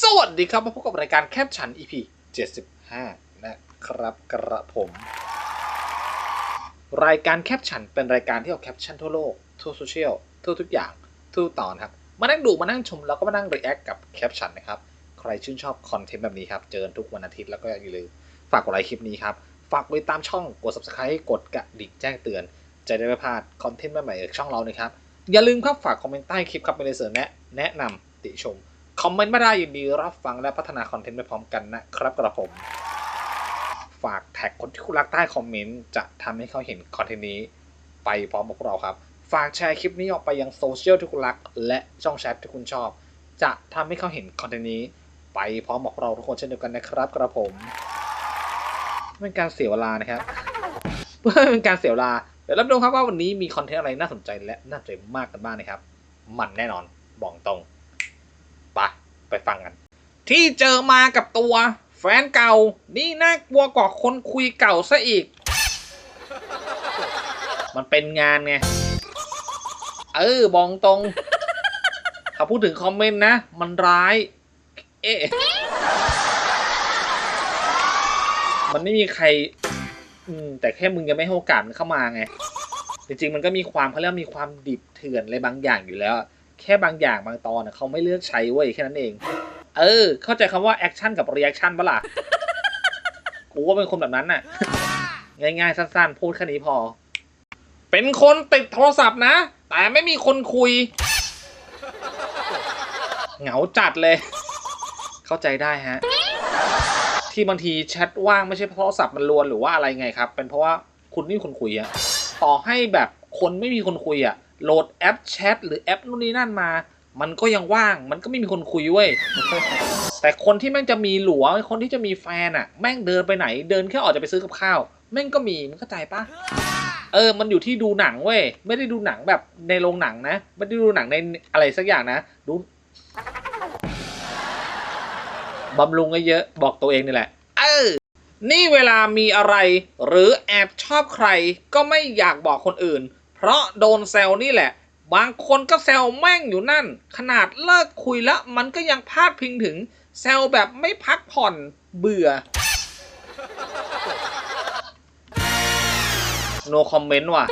สวัสดีครับ มาพบกับรายการแคปชัน EP 75 นะครับกระผม รายการแคปชันเป็นรายการที่เอาแคปชั่นทั่วโลก ทั่วโซเชียล ทั่วทุกอย่าง ทั่วตอนครับ มานั่งดูมานั่งชมแล้วก็มานั่งรีแอคกับแคปชันนะครับ ใครชื่นชอบคอนเทนต์แบบนี้ครับ เจอทุกวันอาทิตย์แล้วก็อย่าลืมฝากกดไลค์คลิปนี้ครับ ฝากไปตามช่องกด subscribe กดกระดิ่งแจ้งเตือน จะได้ไม่พลาดคอนเทนต์ใหม่ๆจากช่องเรานะครับอย่าลืมครับฝากคอมเมนต์ใต้คลิปครับเป็นในเสริมแนะแนะนำติชม คอมเมนต์มาได้ยินดีรับฟังและพัฒนาคอนเทนต์ไปพร้อมกันนะครับกระผม ฝากแท็กคนที่คุณรักใต้คอมเมนต์จะทำให้เขาเห็นคอนเทนต์นี้ ไปพร้อมกับพวกเราครับ ฝากแชร์คลิปนี้ออกไปยังโซเชียลที่คุณรัก และช่องแชทที่คุณชอบ จะทำให้เขาเห็นคอนเทนต์นี้ ไปพร้อมกับเราทุกคนเช่นเดียวกันนะครับกระผมเป็นการเสียเวลานะครับเพื่อเป็นการเสียเวลาเดี๋ยวรับดูครับว่าวันนี้มีคอนเทนต์อะไรน่าสนใจและน่าสนใจมากกันบ้างนะครับ มันแน่นอนบอกตรง ที่เจอมากับตัว แฟนเก่า นี่น่ากลัวกว่าคนคุยเก่าซะอีก มันเป็นงานไง เออ บอกตรงเขาพูดถึงคอมเมนต์นะ มันร้าย เอ๊ะ มันไม่มีใคร อืม แต่แค่มึงยังไม่ให้โอกาสมันเข้ามาไง จริงๆ มันก็มีความเขาเรียกว่ามีความดิบเถื่อนอะไรบางอย่างอยู่แล้ว แค่บางอย่างบางตอนน่ะเขาไม่เลือกใช้เว้ยแค่นั้นเอง เออ เข้าใจคำว่าแอคชั่นกับรีแอคชั่นปะล่ะ กูก็เป็นคนแบบนั้นน่ะ ง่ายๆ สั้นๆ พูดแค่นี้พอ เป็นคนติดโทรศัพท์นะ แต่ไม่มีคนคุย เหงาจัดเลย เข้าใจได้ฮะ ที่บางทีแชทว่างไม่ใช่เพราะโทรศัพท์มันรวนหรือว่าอะไรไงครับ เป็นเพราะว่าคุณไม่มีคนคุยอะต่อให้แบบคนไม่มีคนคุยอะโหลดแอปแชทหรือแอปนู่นนี่นั่นมา มันก็ยังว่าง มันก็ไม่มีคนคุยเว้ย แต่คนที่แม่งจะมีหลัว คนที่จะมีแฟนอะแม่งเดินไปไหน เดินแค่ออกจะไปซื้อกับข้าว แม่งก็มี มันเข้าใจปะเออ มันอยู่ที่ดูหนังเว้ย ไม่ได้ดูหนังแบบในโรงหนังนะ ไม่ได้ดูหนังในอะไรสักอย่างนะ ดูบำรุงเยอะบอกตัวเองนี่แหละ เออ นี่เวลามีอะไร หรือแอบชอบใคร ก็ไม่อยากบอกคนอื่น เพราะโดนแซวนี่แหละ บางคนก็แซวแม่งอยู่นั่น ขนาดเลิกคุยแล้ว มันก็ยังพาดพิงถึง แซวแบบไม่พักผ่อนเบื่อ no comment ว่ะ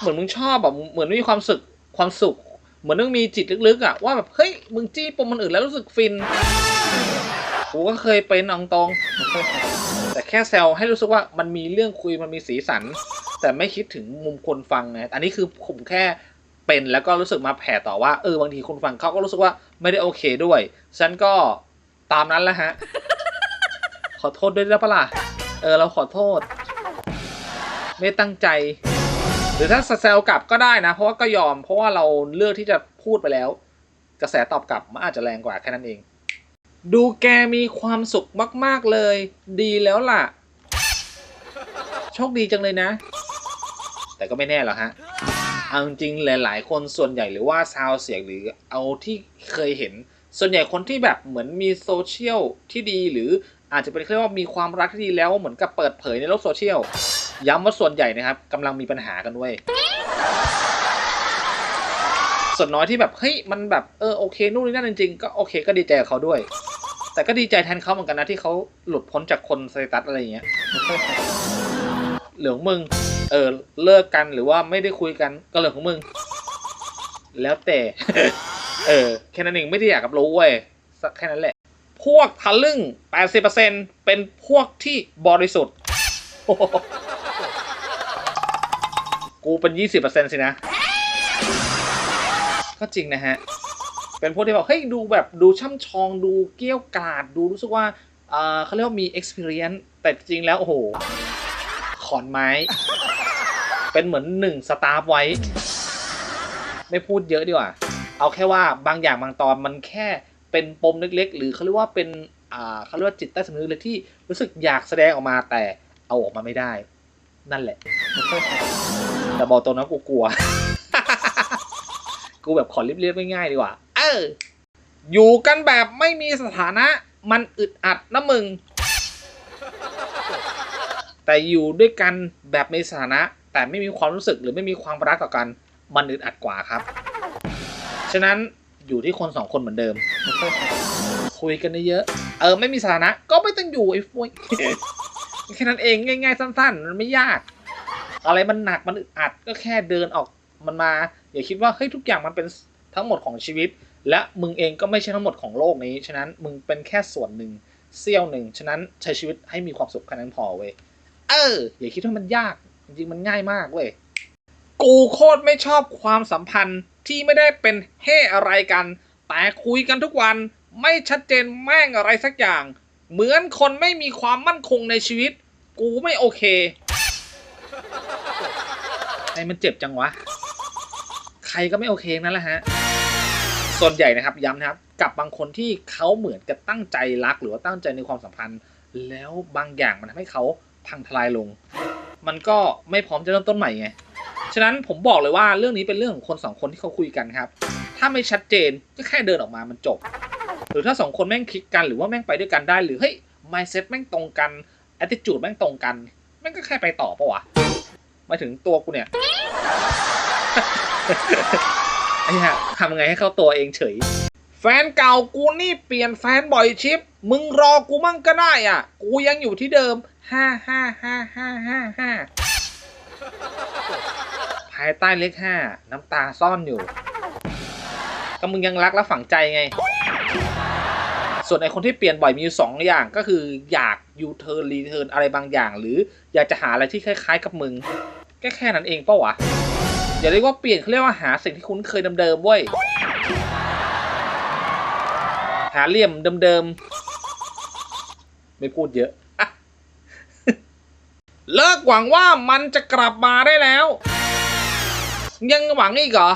เหมือนมึงชอบแบบเหมือนมีความสุขความสุข เหมือนมึงมีจิตลึกๆอะว่าแบบ เฮ้ย มึงจี้ปมมันอื่นแล้วรู้สึกฟิน กูก็เคยเป็นองตรงแต่แค่แซวให้รู้สึกว่ามันมีเรื่องคุยมันมีสีสัน แต่ไม่คิดถึงมุมคนฟังไงอันนี้คือผมแค่เป็นแล้วก็รู้สึกมาแผ่ต่อว่าเออบางทีคนฟังเขาก็รู้สึกว่าไม่ได้โอเคด้วยฉันก็ตามนั้นแหละฮะ ขอโทษด้วยได้ปะล่ะเออเราขอโทษ ไม่ตั้งใจ หรือถ้าแซวกลับก็ได้นะ เพราะว่าก็ยอม เพราะว่าเราเลือกที่จะพูดไปแล้ว กระแสตอบกลับมันอาจจะแรงกว่าแค่นั้นเอง ดูแกมีความสุขมาก ๆเลย ดีแล้วล่ะ โชคดีจังเลยนะ แต่ก็ไม่แน่หรอกฮะ เอาจริงๆหลาย ๆ คนส่วนใหญ่หรือว่าซาวเสียงหรือเอาที่เคยเห็น ส่วนใหญ่คนที่แบบเหมือนมีโซเชียลที่ดีหรืออาจจะเป็นเรียกว่ามีความรักที่ดีแล้วเหมือนกับเปิดเผยในโลกโซเชียลย้ำว่าส่วนใหญ่นะครับกำลังมีปัญหากันด้วยส่วนน้อยที่แบบเฮ้ยมันแบบเออโอเคนู่นนี่นั่นจริงๆก็โอเคก็ดีใจกับเขาด้วย แต่ก็ดีใจแทนเขาเหมือนกันนะที่เขาหลุดพ้นจากคนสเตตัสอะไรอย่างเงี้ยเหลืองมึง เออเลิกกันหรือว่าไม่ได้คุยกันก็เรื่องของมึง แล้วแต่ เออแค่นั้นเองไม่ได้อยากกับรู้เว้ยสักแค่นั้นแหละ พวกทะลึ่ง 80%เป็นพวกที่บริสุทธิ์ กูเป็น 20%สินะ ก็จริงนะฮะ เป็นพวกที่แบบเฮ้ยดูแบบดูช่ำชองดูเกี้ยวกราดดูรู้สึกว่าอ่อเขาเรียกว่ามี experience แต่จริงแล้ว โอ้โห ขอนไม้ เป็นเหมือนหนึ่งสตาฟไว้ ไม่พูดเยอะดีกว่า เอาแค่ว่าบางอย่างบางตอนมันแค่เป็นปมเล็ก ๆ หรือเขาเรียกว่าเป็นอ่าเขาเรียกว่าจิตใต้สำนึกเลยที่รู้สึกอยากแสดงออกมาแต่เอาออกมาไม่ได้ นั่นแหละ แต่บอกตรงนะกูกลัว กูแบบขอเรียบๆง่ายๆดีกว่า เออ อยู่กันแบบไม่มีสถานะ มันอึดอัดนะมึง แต่อยู่ด้วยกันแบบมีสถานะ แต่ไม่มีความรู้สึกหรือไม่มีความรักต่อกัน มันอึดอัดกว่าครับ ฉะนั้นอยู่ที่คนสองคนเหมือนเดิม คุยกันเยอะเออไม่มีสถานะก็ไม่ต้องอยู่ไอ้ฟวยแค่นั้นเองง่าย ๆ สั้น ๆ มันไม่ยาก อะไรมันหนักมันอึดอัดก็แค่เดินออกมันมา อย่าคิดว่าเฮ้ยทุกอย่างมันเป็นทั้งหมดของชีวิต และมึงเองก็ไม่ใช่ทั้งหมดของโลกนี้ ฉะนั้นมึงเป็นแค่ส่วนหนึ่งเสี้ยวหนึ่ง ฉะนั้นใช้ชีวิตให้มีความสุขแค่นั้นพอเว้ย เออ อย่าคิดว่ามันยาก จริงๆมันง่ายมากเว้ยกูโคตรไม่ชอบความสัมพันธ์ที่ไม่ได้เป็นเฮ่อะไรกัน แต่คุยกันทุกวันไม่ชัดเจนแม่งอะไรสักอย่าง เหมือนคนไม่มีความมั่นคงในชีวิต กูไม่โอเคไอ้มันเจ็บจังวะ ใครก็ไม่โอเคนั่นแหละฮะ ส่วนใหญ่นะครับย้ำนะครับ กับบางคนที่เขาเหมือนกับตั้งใจรักหรือว่าตั้งใจในความสัมพันธ์ แล้วบางอย่างมันทำให้เขาพังทลายลง มันก็ไม่พร้อมจะเริ่มต้นใหม่ไง ฉะนั้นผมบอกเลยว่าเรื่องนี้เป็นเรื่องของคนสองคนที่เขาคุยกันครับ ถ้าไม่ชัดเจนก็แค่เดินออกมามันจบ หรือถ้าสองคนแม่งคลิกกันหรือว่าแม่งไปด้วยกันได้หรือเฮ้ย mindset แม่งตรงกัน attitude แม่งตรงกันแม่งก็แค่ไปต่อปะวะมาถึงตัวกูเนี่ยไอ้เหี้ยทำไงให้เข้าตัวเองเฉย แฟนเก่ากูนี่เปลี่ยนแฟนบ่อยชิป มึงรอกูมั่งก็ได้อะ กูยังอยู่ที่เดิมห้าห้าห้าห้าห้าห้าภายใต้เลขห้าน้ำตาซ่อนอยู่ ก็มึงยังรักและฝังใจไง ส่วนไอคนที่เปลี่ยนบ่อยมีอยู่สองอย่างก็คืออยากยูเทิร์นรีเทิร์นอะไรบางอย่าง หรืออยากจะหาอะไรที่คล้าย ๆ กับมึงแค่แค่นั้นเองเปะวะอย่าเรียกว่าเปลี่ยนเขาเรียกว่าหาสิ่งที่คุ้นเคยเดิมๆเว้ยาเหลี่ยมเดิมๆ ไม่พูดเยอะ เลิกหวังว่ามันจะกลับมาได้แล้ว ยังหวังอีกเหรอ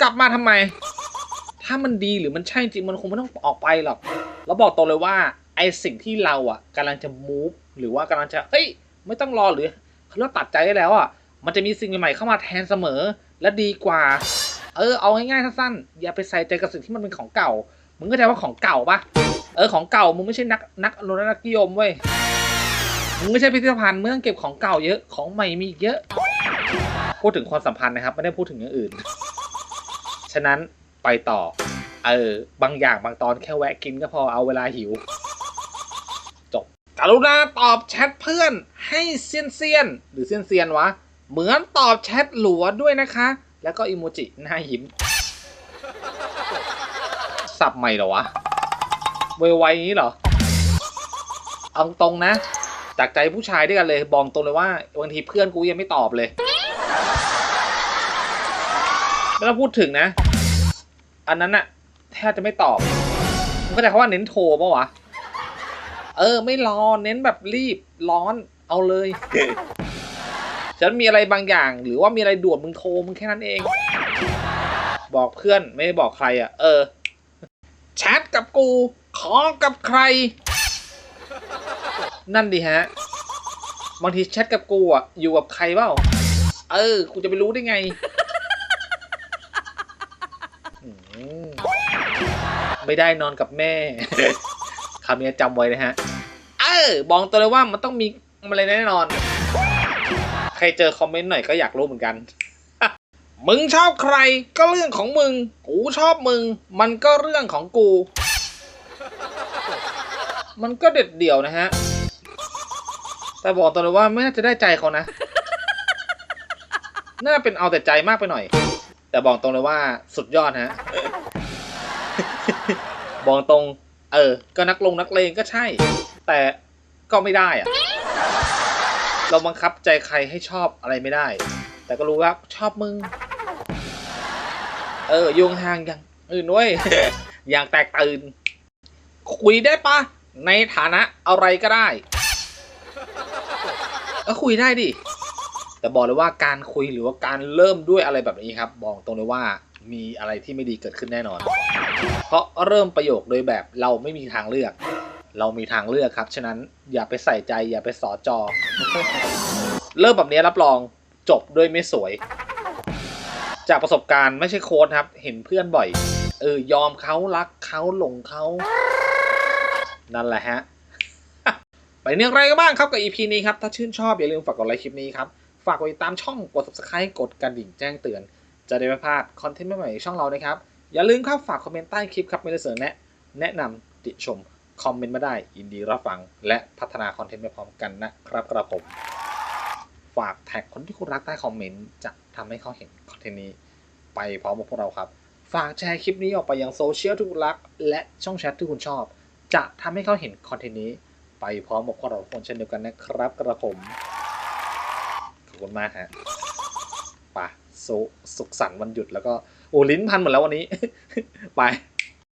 กลับมาทำไม ถ้ามันดีหรือมันใช่จริงมันคงไม่ต้องออกไปหรอกแล้วบอกตรงเลยว่าไอสิ่งที่เราอะกำลังจะ move หรือว่ากำลังจะเฮ้ยไม่ต้องรอหรือเราตัดใจได้แล้วอะมันจะมีสิ่งใหม่ๆเข้ามาแทนเสมอและดีกว่า เออเอาง่ายๆสั้นๆอย่าไปใส่ใจกับสิ่งที่มันเป็นของเก่า มึงเข้าใจว่าของเก่าปะเออของเก่ามึงไม่ใช่นักนักอนุรักษ์นิยมเว้ยมึงไม่ใช่พิพิธภัณฑ์มึงต้องเก็บของเก่าเยอะของใหม่มีอีกเยอะ พูดถึงความสัมพันธ์นะครับไม่ได้พูดถึงอย่างอื่น ฉะนั้นไปต่อ เออบางอย่างบางตอนแค่แวะกินก็พอเอาเวลาหิว จบกรุณาตอบแชทเพื่อนให้เซียนเซียนๆหรือเซียนเซียนๆวะ เหมือนตอบแชทหลัวด้วยนะคะ แล้วก็อิโมจิหน้ายิ้ม สับใหม่เหรอวะเวไวนี้เหรอ เอาตรงนะ จากใจผู้ชายด้วยกันเลย บอกตรงเลยว่าบางทีเพื่อนกูยังไม่ตอบเลยไม่ต้องพูดถึงนะ อันนั้นอะแทบจะไม่ตอบมันก็จะคำว่าเน้นโทรปะวะ เออ ไม่รอ เน้นแบบรีบร้อน เอาเลย ฉันมีอะไรบางอย่าง หรือว่ามีอะไรด่วนมึงโทรมึงแค่นั้นเอง บอกเพื่อนไม่ได้บอกใครอะ เออแชทกับกู ขอกับใคร นั่นดีฮะบางทีแชทกับกูอะอยู่กับใครเปล่าเออกูจะไปรู้ได้ไงไม่ได้นอนกับแม่คำนี้จำไว้นะฮะ เออ บอกตัวเลยว่ามันต้องมีอะไรแน่นอน ใครเจอคอมเมนต์หน่อยก็อยากรู้เหมือนกัน มึงชอบใครก็เรื่องของมึง กูชอบมึง มันก็เรื่องของกู มันก็เด็ดเดี่ยวนะฮะ แต่บอกตัวเลยว่าไม่น่าจะได้ใจเขานะ น่าเป็นเอาแต่ใจมากไปหน่อย แต่บอกตรงเลยว่าสุดยอดฮะ บอกตรง เออ ก็นักลงนักเลงก็ใช่ แต่ก็ไม่ได้อะ เราบังคับใจใครให้ชอบอะไรไม่ได้ แต่ก็รู้ว่าชอบมึง เออโยงห่างอย่างอื่นด้วยอย่างแตกตื่น คุยได้ปะในฐานะอะไรก็ได้ ก็คุยได้ดิ แต่บอกเลยว่าการคุยหรือว่าการเริ่มด้วยอะไรแบบนี้ครับ บอกตรงเลยว่ามีอะไรที่ไม่ดีเกิดขึ้นแน่นอน เพราะเริ่มประโยคโดยแบบเราไม่มีทางเลือก เรามีทางเลือกครับ ฉะนั้นอย่าไปใส่ใจอย่าไปสอจอ เริ่มแบบนี้รับรองจบด้วยไม่สวย จากประสบการณ์ไม่ใช่โค้ดครับ เห็นเพื่อนบ่อย เออยอมเขารักเขาหลงเขา นั่นแหละฮะ ไปเนื่องไรกันบ้างครับกับ EP นี้ครับ ถ้าชื่นชอบอย่าลืมฝากกดไลค์คลิปนี้ครับ ฝากกดติดตามช่องกด subscribe กดกระดิ่งแจ้งเตือน จะได้ไม่พลาดคอนเทนต์ใหม่ๆช่องเรานะครับอย่าลืมครับฝากคอมเมนต์ใต้คลิปครับม่ได้เสนอแนะแนะนำติชม คอมเมนต์มาได้ยินดีรับฟัง และพัฒนาคอนเทนต์ไปพร้อมกันนะครับกระผม ฝากแท็กคนที่คุณรักใต้คอมเมนต์จะทำให้เขาเห็นคอนเทนต์นี้ ไปพร้อมกับพวกเราครับ ฝากแชร์คลิปนี้ออกไปยังโซเชียลที่คุณรัก และช่องแชทที่คุณชอบ จะทำให้เขาเห็นคอนเทนต์นี้ ไปพร้อมกับพวกเราทุกคนเช่นเดียวกันนะครับกระผมขอบคุณมากฮะไป่ะสุขสันต์วันหยุดแล้วก็โอ้ลิ้นพันหมดแล้ววันนี้ ไป